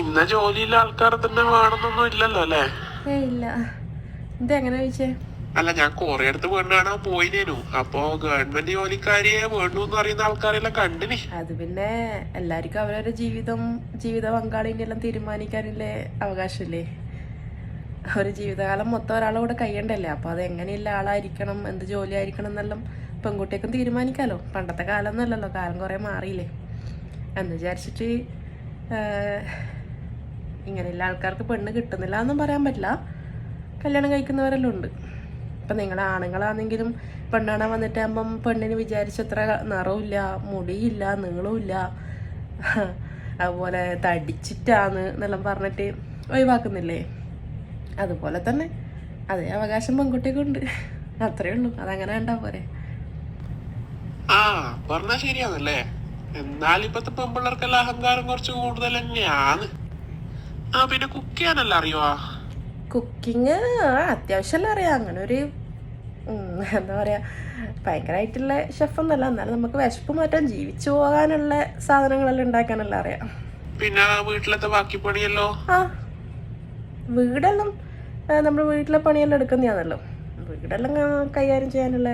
ഇന്ന ജോലിയിലെ ആൾക്കാർ തന്നെ വേണമെന്നൊന്നും ഇല്ലല്ലോ അല്ലേ? ഇല്ല. ഇതെങ്ങനെ ചോദിച്ചേ? അല്ല ഞാൻ കൊറേ അടുത്ത് പെണ്ണ് കാണാൻ പോയിനേനു അപ്പൊ ഗവൺമെന്റ് ജോലിക്കാരിയെ വേണ്ടു എന്ന് അറിയുന്ന ആൾക്കാരെല്ലാം കണ്ടിനി. അത് പിന്നെ എല്ലാവർക്കും അവരവരുടെ ജീവിതം ജീവിത പങ്കാളിന്റെ എല്ലാം തീരുമാനിക്കാനുള്ള അവകാശമില്ലേ? ഒരു ജീവിതകാലം മൊത്തം ഒരാളെ കൂടെ കഴിയണ്ടല്ലേ? അപ്പൊ അത് എങ്ങനെയുള്ള ആളായിരിക്കണം എന്ത് ജോലി ആയിരിക്കണം എന്നെല്ലാം പെൺകുട്ടിയൊക്കെ തീരുമാനിക്കാലോ. പണ്ടത്തെ കാലം ഒന്നുമല്ലല്ലോ കാലം കുറെ മാറിയില്ലേ? എന്ന് വിചാരിച്ചിട്ട് ഇങ്ങനെയുള്ള ആൾക്കാർക്ക് പെണ്ണ് കിട്ടുന്നില്ല എന്നും പറയാൻ പറ്റില്ല. കല്യാണം കഴിക്കുന്നവരെല്ലാം ഉണ്ട്. ഇപ്പം നിങ്ങൾ ആണുങ്ങളാണെങ്കിലും പെണ്ണാണാൻ വന്നിട്ടാകുമ്പം പെണ്ണിന് വിചാരിച്ചത്ര നിറവില്ല മുടിയില്ല നീളവുമില്ല. അതുപോലെ തടിച്ചിട്ടാന്ന് എന്നെല്ലാം പറഞ്ഞിട്ട് ഒഴിവാക്കുന്നില്ലേ? അതുപോലെ തന്നെ അതേ അവകാശം പെൺകുട്ടിക്കുണ്ട് അത്രേ ഉള്ളൂ. അതങ്ങനെ കണ്ടാ പോരെ. ആ പറഞ്ഞാ ശരിയാണല്ലേ എന്നാലിപ്പത്തെ പെൺപിള്ളേർക്കെല്ലാം അഹങ്കാരം കുറച്ച് കൂടുതൽ തന്നെയാണ്. ആ പിന്നെ കുക്ക് ചെയ്യാനല്ല അറിയോ കുക്കിങ് അത്യാവശ്യമെല്ലാം അറിയാം. അങ്ങനെ ഒരു എന്താ പറയുക ഭയങ്കരമായിട്ടുള്ള ഷെഫൊന്നുമല്ല എന്നാലും നമുക്ക് വിശപ്പ് മാറ്റാൻ ജീവിച്ചു പോകാനുള്ള സാധനങ്ങളെല്ലാം ഉണ്ടാക്കാനല്ല അറിയാം. പിന്നെ വീട്ടിലത്തെ ബാക്കി പണിയല്ലോ? ആ വീടെല്ലാം നമ്മുടെ വീട്ടിലെ പണിയെല്ലാം എടുക്കുന്നതാണല്ലോ വീടെല്ലാം കൈകാര്യം ചെയ്യാനുള്ള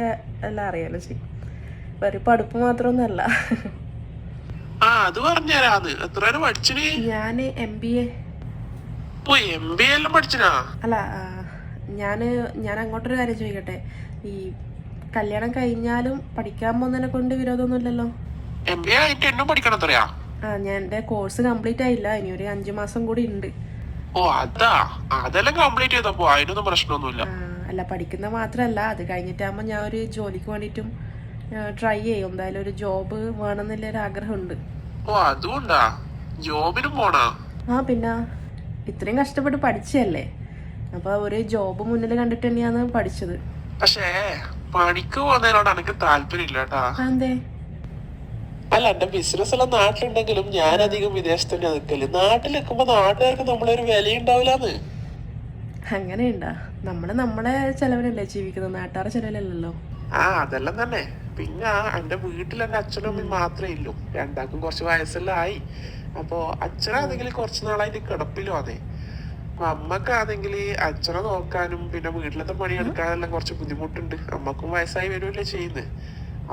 എല്ലാം അറിയാലോ ചെയ്യും ഒരു പഠിപ്പ് മാത്രമൊന്നുമല്ല. ആ അത് പറഞ്ഞുതരാന്ന്. എത്ര നേരം പഠിച്ചിന്? ഞാൻ M B A O M B എല്ലാം പഠിച്ചിനാ അല്ല ഞാൻ ഞാൻ അങ്ങോട്ടൊരു കാര്യം ചോദിക്കട്ടെ? ഈ കല്യാണം കഴിഞ്ഞാലും പഠിക്കാൻ പോകുന്നതിനെ കൊണ്ട് വിരോധമൊന്നുമില്ലല്ലോ എം ബി എ ആയിട്ട് എന്നും പഠിക്കണം എത്രയാ ആ ഞാൻ എന്റെ കോഴ്സ് കംപ്ലീറ്റ് ആയില്ല. ഇനി ഒരു അഞ്ചു മാസം കൂടി ഉണ്ട്. ഓ അതാ. അതെല്ലാം കംപ്ലീറ്റ് ചെയ്തപ്പോ അതിനൊന്നും പ്രശ്നമൊന്നുമില്ല. അല്ല പഠിക്കുന്ന മാത്രല്ല അത് കഴിഞ്ഞിട്ടാകുമ്പോ ഞാൻ ഒരു ജോലിക്ക് വേണ്ടിട്ടും ട്രൈ ചെയ്യും. എന്തായാലും ഒരു ജോബ് വേണമെന്നുള്ള ഒരു ആഗ്രഹമുണ്ട് ഓ അതുകൊണ്ടാ. ജോബിനും പോണാ. ആ പിന്നെ. ഇത്രയും കഷ്ടപ്പെട്ട് പഠിച്ചതല്ലേ? അപ്പൊ ഒരു ജോബ് മുന്നിൽ കണ്ടിട്ട് തന്നെയാണ് പഠിച്ചത്. പക്ഷേ പണിക്ക് പോകുന്നതിനോട് എനിക്ക് താല്പര്യം ഇല്ല അല്ല എന്റെ ബിസിനസ് എല്ലാം നാട്ടിലുണ്ടെങ്കിലും ഞാൻ അധികം വിദേശത്ത് തന്നെ നിൽക്കൽ നാട്ടിൽ നിൽക്കുമ്പോ നാട്ടുകാർക്ക് നമ്മളൊരു വില വിലയുണ്ടാവില്ലാന്ന് അങ്ങനെയുണ്ടാ? നമ്മൾ നമ്മളെ ചെലവിലല്ലേ ജീവിക്കുന്നത്. നാട്ടാറ് ചെലവിലല്ലല്ലോ. ആ അതെല്ലാം തന്നെ. പിന്നെ എന്റെ വീട്ടിൽ എന്റെ അച്ഛനും അമ്മയും മാത്രമേ ഉള്ളൂ രണ്ടാൾക്കും കുറച്ച് വയസ്സെല്ലാം ആയി അപ്പോ അച്ഛനാണെങ്കിൽ കുറച്ച് നാളായിട്ട് കിടപ്പിലുമാണേ അപ്പൊ അമ്മക്കാണെങ്കിൽ അച്ഛനെ നോക്കാനും പിന്നെ വീട്ടിലത്തെ പണിയെടുക്കാനെല്ലാം കുറച്ച് ബുദ്ധിമുട്ടുണ്ട്. അമ്മക്കും വയസ്സായി വരുമല്ലേ ചെയ്യുന്നത്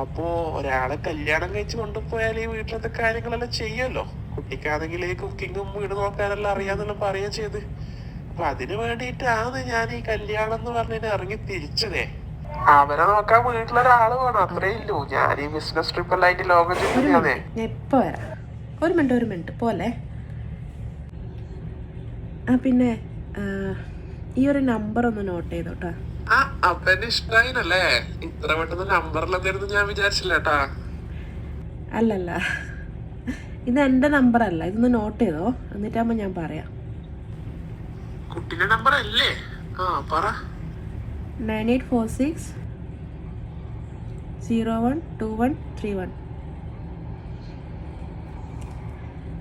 അപ്പോ ഒരാളെ കല്യാണം കഴിച്ച് കൊണ്ടുപോയാൽ ഈ വീട്ടിലത്തെ കാര്യങ്ങളെല്ലാം ചെയ്യുമല്ലോ കുട്ടിക്കാണെങ്കിൽ കുക്കിങ്ങും വീട് നോക്കാനെല്ലാം അറിയാന്നെല്ലാം പറയുകയും ചെയ്ത്. അപ്പൊ അതിനു വേണ്ടിയിട്ടാണ് ഞാൻ ഈ കല്യാണം എന്ന് പറഞ്ഞിട്ട് ഇറങ്ങി തിരിച്ചതേ. അവരെ നോക്കാൻ വീട്ടിലൊരാൾ വേണം. അത്രേ ഇല്ലൂ ഞാൻ ഈ ബിസിനസ് ട്രിപ്പ് എല്ലാം ആയിട്ട് ലോകം ചെയ്യാതെ ഞാൻ ഇപ്പോൾ വരാം. ഒരു മിനിറ്റ് ഒരു മിനിറ്റ്. പോലെ ആ പിന്നെ ഈ ഒരു നമ്പർ ഒന്ന് നോട്ട് ചെയ്തോട്ടാ. ആ അപ്പന്റെ ഇഷ്ടായിനല്ലേ? ഇത്ര പെട്ടെന്ന് നമ്പറിലെന്തായിരുന്നു ഞാൻ വിചാരിച്ചില്ല കേട്ടാ. അല്ലല്ല. ഇത് എന്റെ നമ്പർ അല്ല. ഇതൊന്ന് നോട്ട് ചെയ്തോ. എന്നിട്ടാകുമ്പോൾ ഞാൻ പറയാം. കുട്ടിന്റെ നമ്പർ അല്ലേ? ആ പറ. Nine eight four six zero one two one three one.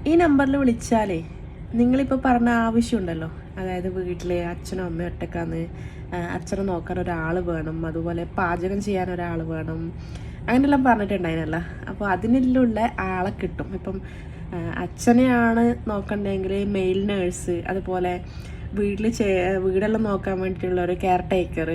ഈ നമ്പറിൽ വിളിച്ചാലേ നിങ്ങളിപ്പോൾ പറഞ്ഞ ആവശ്യമുണ്ടല്ലോ. അതായത് വീട്ടിലെ അച്ഛനും അമ്മയും ഒറ്റക്കാന്ന് അച്ഛനെ നോക്കാൻ ഒരാൾ വേണം അതുപോലെ പാചകം ചെയ്യാൻ ഒരാൾ വേണം അങ്ങനെയെല്ലാം പറഞ്ഞിട്ടുണ്ടായിരുന്നല്ല. അപ്പോൾ അതിനുള്ള ആളെ കിട്ടും. ഇപ്പം അച്ഛനെയാണ് നോക്കണ്ടെങ്കിൽ മെയിൽ നേഴ്സ് അതുപോലെ വീട്ടിൽ വീടെല്ലാം നോക്കാൻ വേണ്ടിയിട്ടുള്ള ഒരു കെയർ ടേക്കർ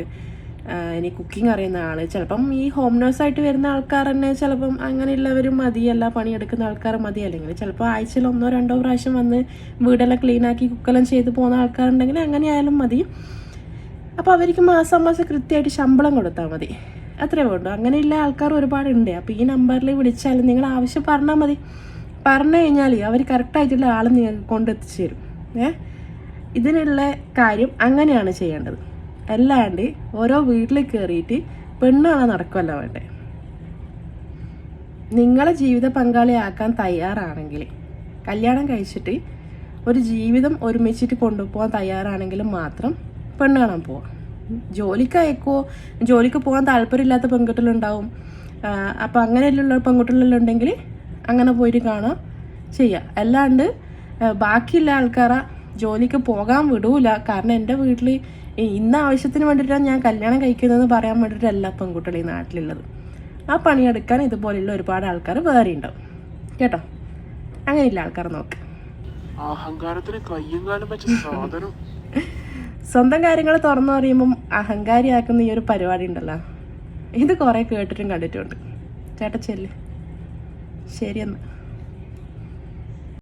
ഇനി കുക്കിംഗ് അറിയുന്ന ആൾ ചിലപ്പം ഈ ഹോം നേഴ്സായിട്ട് വരുന്ന ആൾക്കാർ തന്നെ ചിലപ്പം അങ്ങനെയുള്ളവരും മതിയല്ല പണിയെടുക്കുന്ന ആൾക്കാർ മതി. അല്ലെങ്കിൽ ചിലപ്പോൾ ആഴ്ചയിൽ ഒന്നോ രണ്ടോ പ്രാവശ്യം വന്ന് വീടെല്ലാം ക്ലീൻ ആക്കി കുക്കെല്ലാം ചെയ്ത് പോകുന്ന ആൾക്കാരുണ്ടെങ്കിൽ അങ്ങനെ ആയാലും മതി. അപ്പോൾ അവർക്ക് മാസം മാസം കൃത്യമായിട്ട് ശമ്പളം കൊടുത്താൽ മതി. അത്രേ വേണ്ടു. അങ്ങനെയുള്ള ആൾക്കാർ ഒരുപാടുണ്ട്. അപ്പോൾ ഈ നമ്പറിൽ വിളിച്ചാൽ നിങ്ങൾ ആവശ്യം പറഞ്ഞാൽ മതി. പറഞ്ഞു കഴിഞ്ഞാൽ അവർ കറക്റ്റായിട്ടുള്ള ആൾ നിങ്ങൾക്ക് കൊണ്ടെത്തിച്ചു തരും. ഏ? ഇതിനുള്ള കാര്യം അങ്ങനെയാണ് ചെയ്യേണ്ടത്. അല്ലാണ്ട് ഓരോ വീട്ടിൽ കയറിയിട്ട് പെണ്ണാണ് നടക്കുമല്ല വേണ്ടേ? നിങ്ങളെ ജീവിത പങ്കാളിയാക്കാൻ തയ്യാറാണെങ്കിൽ കല്യാണം കഴിച്ചിട്ട് ഒരു ജീവിതം ഒരുമിച്ചിട്ട് കൊണ്ടുപോകാൻ തയ്യാറാണെങ്കിൽ മാത്രം പെണ്ണ് കാണാൻ പോവാം. ജോലിക്ക് അയക്കുമോ ജോലിക്ക് പോകാൻ താല്പര്യമില്ലാത്ത പെൺകുട്ടികളുണ്ടാവും. അപ്പോൾ അങ്ങനെയുള്ള പെൺകുട്ടികളെല്ലാം ഉണ്ടെങ്കിൽ അങ്ങനെ പോയിട്ട് കാണാം ചെയ്യാം. അല്ലാണ്ട് ബാക്കിയുള്ള ആൾക്കാരെ ജോലിക്ക് പോകാൻ വിടൂല. കാരണം എന്റെ വീട്ടിൽ ഇന്ന ആവശ്യത്തിന് വേണ്ടിയിട്ടാണ് ഞാൻ കല്യാണം കഴിക്കുന്നതെന്ന് പറയാൻ വേണ്ടിയിട്ടല്ല പെൺകുട്ടികൾ ഈ നാട്ടിലുള്ളത്. ആ പണിയെടുക്കാൻ ഇതുപോലെയുള്ള ഒരുപാട് ആൾക്കാർ വേറെ ഉണ്ടാവും കേട്ടോ? അങ്ങനെയില്ല ആൾക്കാർ നോക്ക്. അഹങ്കാരത്തിന് കയ്യും കാലും വെച്ച സാധനം. സ്വന്തം കാര്യങ്ങൾ തുറന്നു പറയുമ്പം അഹങ്കാരിയാക്കുന്ന ഈ ഒരു പരിപാടി ഉണ്ടല്ലോ. ഇത് കുറേ കേട്ടിട്ടും കണ്ടിട്ടുണ്ട് ചേട്ടാ ചെല്ല്. ശരിയെന്നാ.